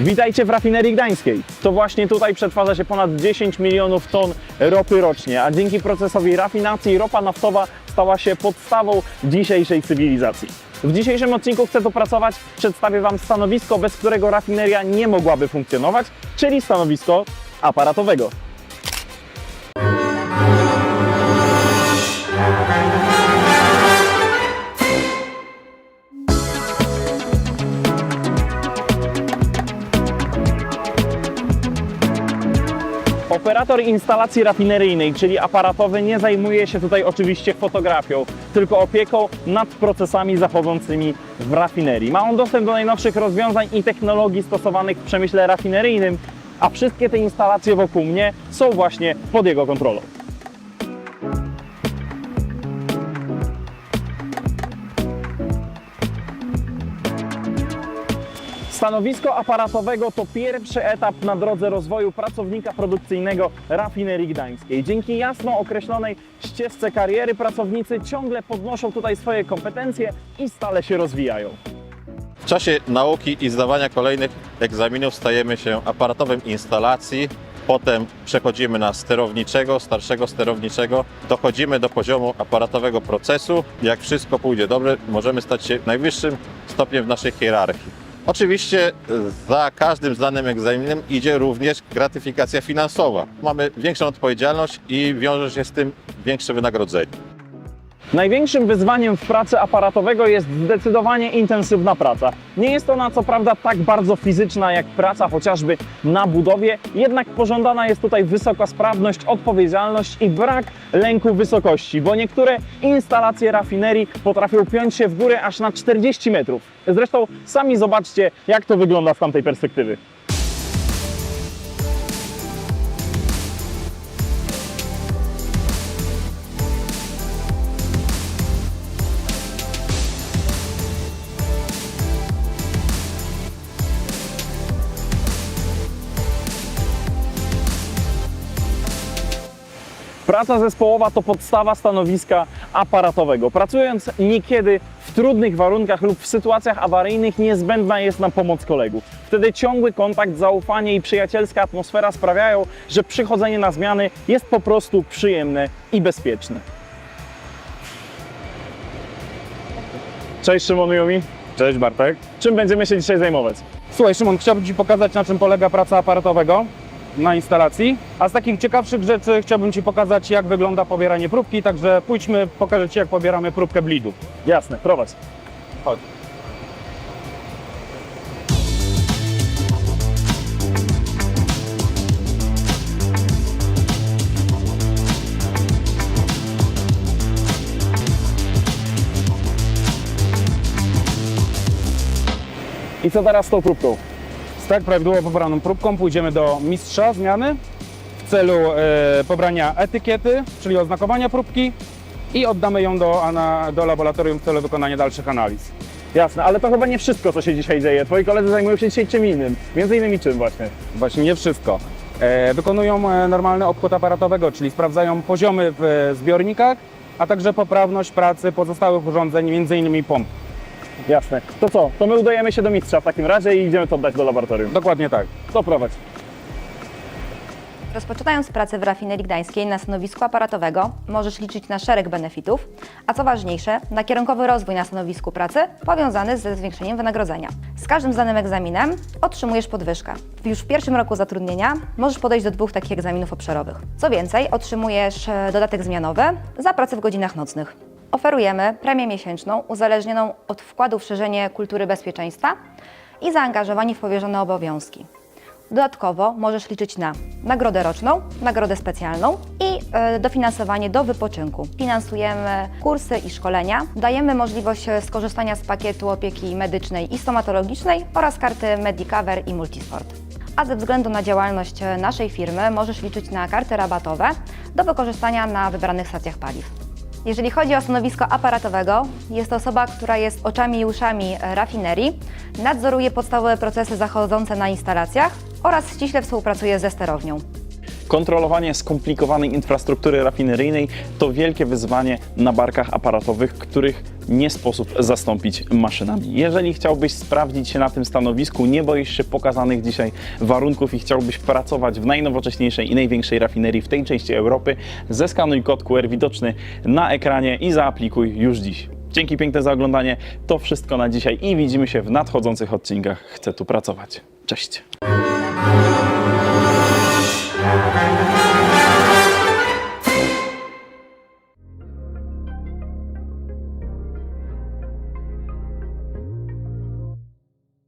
Witajcie w rafinerii gdańskiej. To właśnie tutaj przetwarza się ponad 10 milionów ton ropy rocznie, a dzięki procesowi rafinacji ropa naftowa stała się podstawą dzisiejszej cywilizacji. W dzisiejszym odcinku Chcę tu pracować przedstawię Wam stanowisko, bez którego rafineria nie mogłaby funkcjonować, czyli stanowisko aparatowego. Operator instalacji rafineryjnej, czyli aparatowy, nie zajmuje się tutaj oczywiście fotografią, tylko opieką nad procesami zachodzącymi w rafinerii. Ma on dostęp do najnowszych rozwiązań i technologii stosowanych w przemyśle rafineryjnym, a wszystkie te instalacje wokół mnie są właśnie pod jego kontrolą. Stanowisko aparatowego to pierwszy etap na drodze rozwoju pracownika produkcyjnego rafinerii gdańskiej. Dzięki jasno określonej ścieżce kariery pracownicy ciągle podnoszą tutaj swoje kompetencje i stale się rozwijają. W czasie nauki i zdawania kolejnych egzaminów stajemy się aparatowym instalacji, potem przechodzimy na sterowniczego, starszego sterowniczego, dochodzimy do poziomu aparatowego procesu. Jak wszystko pójdzie dobrze, możemy stać się najwyższym stopniem w naszej hierarchii. Oczywiście e, za każdym zdanym egzaminem idzie również gratyfikacja finansowa. Mamy większą odpowiedzialność i wiąże się z tym większe wynagrodzenie. Największym wyzwaniem w pracy aparatowego jest zdecydowanie intensywna praca. Nie jest ona co prawda tak bardzo fizyczna jak praca chociażby na budowie, jednak pożądana jest tutaj wysoka sprawność, odpowiedzialność i brak lęku wysokości, bo niektóre instalacje rafinerii potrafią piąć się w górę aż na 40 metrów. Zresztą sami zobaczcie, jak to wygląda z tamtej perspektywy. Praca zespołowa to podstawa stanowiska aparatowego. Pracując niekiedy w trudnych warunkach lub w sytuacjach awaryjnych niezbędna jest nam pomoc kolegów. Wtedy ciągły kontakt, zaufanie i przyjacielska atmosfera sprawiają, że przychodzenie na zmiany jest po prostu przyjemne i bezpieczne. Cześć Szymon Jumi. Cześć Bartek. Czym będziemy się dzisiaj zajmować? Słuchaj Szymon, chciałbym Ci pokazać na czym polega praca aparatowego na instalacji. A z takich ciekawszych rzeczy chciałbym Ci pokazać jak wygląda pobieranie próbki, także pójdźmy, pokażę Ci jak pobieramy próbkę blidu. Jasne, prowadź. Chodź. I co teraz z tą próbką? Tak prawidłowo pobraną próbką pójdziemy do mistrza zmiany w celu e, pobrania etykiety, czyli oznakowania próbki i oddamy ją do, do laboratorium w celu wykonania dalszych analiz. Jasne, ale to chyba nie wszystko, co się dzisiaj dzieje. Twoi koledzy zajmują się dzisiaj czym innym. Między innymi czym właśnie? Właśnie nie wszystko. E, Wykonują e, normalny obchód aparatowego, czyli sprawdzają poziomy w zbiornikach, a także poprawność pracy pozostałych urządzeń, m.in. pomp. Jasne. To co? To my udajemy się do mistrza w takim razie i idziemy to oddać do laboratorium. Dokładnie tak. To prowadź. Rozpoczynając pracę w rafinerii gdańskiej na stanowisku aparatowego, możesz liczyć na szereg benefitów, a co ważniejsze, na kierunkowy rozwój na stanowisku pracy powiązany ze zwiększeniem wynagrodzenia. Z każdym zdanym egzaminem otrzymujesz podwyżkę. Już w pierwszym roku zatrudnienia możesz podejść do dwóch takich egzaminów obszarowych. Co więcej, otrzymujesz e, dodatek zmianowy za pracę w godzinach nocnych. Oferujemy premię miesięczną uzależnioną od wkładu w szerzenie kultury bezpieczeństwa i zaangażowanie w powierzone obowiązki. Dodatkowo możesz liczyć na nagrodę roczną, nagrodę specjalną i e, dofinansowanie do wypoczynku. Finansujemy kursy i szkolenia, dajemy możliwość e, skorzystania z pakietu opieki medycznej i stomatologicznej oraz karty Medicover i Multisport. A ze względu na działalność e, naszej firmy możesz liczyć na karty rabatowe do wykorzystania na wybranych stacjach paliw. Jeżeli chodzi o stanowisko aparatowego, jest to osoba, która jest oczami i uszami rafinerii, nadzoruje podstawowe procesy zachodzące na instalacjach oraz ściśle współpracuje ze sterownią. Kontrolowanie skomplikowanej infrastruktury rafineryjnej to wielkie wyzwanie na barkach aparatowych, których nie sposób zastąpić maszynami. Jeżeli chciałbyś sprawdzić się na tym stanowisku, nie boisz się pokazanych dzisiaj warunków i chciałbyś pracować w najnowocześniejszej i największej rafinerii w tej części Europy, zeskanuj kod QR widoczny na ekranie i zaaplikuj już dziś. Dzięki piękne za oglądanie. To wszystko na dzisiaj i widzimy się w nadchodzących odcinkach. Chcę tu pracować. Cześć.